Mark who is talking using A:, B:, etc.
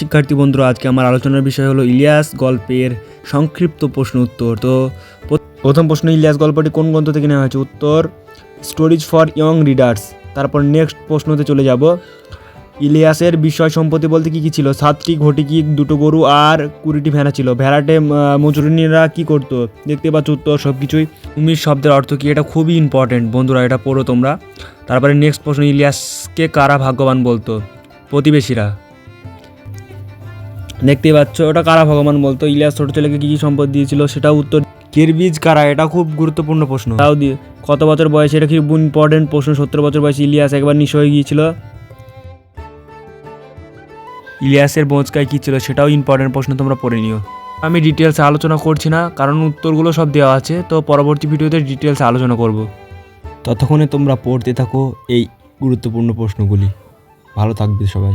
A: শিক্ষার্থী বন্ধুরা, আজকে আমার আলোচনার বিষয় হলো ইলিয়াস গল্পের সংক্ষিপ্ত প্রশ্ন উত্তর। তো প্রথম প্রশ্ন, ইলিয়াস গল্পটি কোন গ্রন্থ থেকে নেওয়া হয়েছে? উত্তর, স্টোরিজ ফর ইয়ং রিডার্স। তারপর নেক্সট প্রশ্নতে চলে যাব। ইলিয়াসের বিষয় সম্পত্তি বলতে কি কি ছিল? সাতটি ঘটিকি দুটো গরু আর কুড়িটি ভেড়া ছিল? ভেড়াটে মজুরিনীরা কি করতো? দেখতে পাচ্ছ উত্তর সব কিছুই উমির শব্দের অর্থ কি? এটা খুবই ইম্পর্টেন্ট বন্ধুরা, এটা পড়ো তোমরা। তারপরে নেক্সট প্রশ্ন, ইলিয়াসকে কারা ভাগ্যবান বলতো? প্রতিবেশীরা। দেখতেই পাচ্ছ ওটা কারা ভগবান বলতো? ইলিয়াস ছোট ছেলেকে কী কী সম্পদ দিয়েছিল সেটা উত্তর কিরবিজ কারা এটা খুব গুরুত্বপূর্ণ প্রশ্ন। তাও দিয়ে কত বছর বয়সে এটা খুব ইম্পর্টেন্ট প্রশ্ন সত্তর বছর বয়সে ইলিয়াস একবার নিঃস্ব হয়ে গিয়েছিল? ইলিয়াসের বোঁচকায় কী ছিল সেটাও ইম্পর্টেন্ট প্রশ্ন তোমরা পড়ে নিও। আমি ডিটেলসে আলোচনা করছি না কারণ উত্তরগুলো সব দেওয়া আছে তো পরবর্তী ভিডিওতে ডিটেলসে আলোচনা করব। ততক্ষণে তোমরা পড়তে থাকো এই গুরুত্বপূর্ণ প্রশ্নগুলি। ভালো থাকবে সবাই।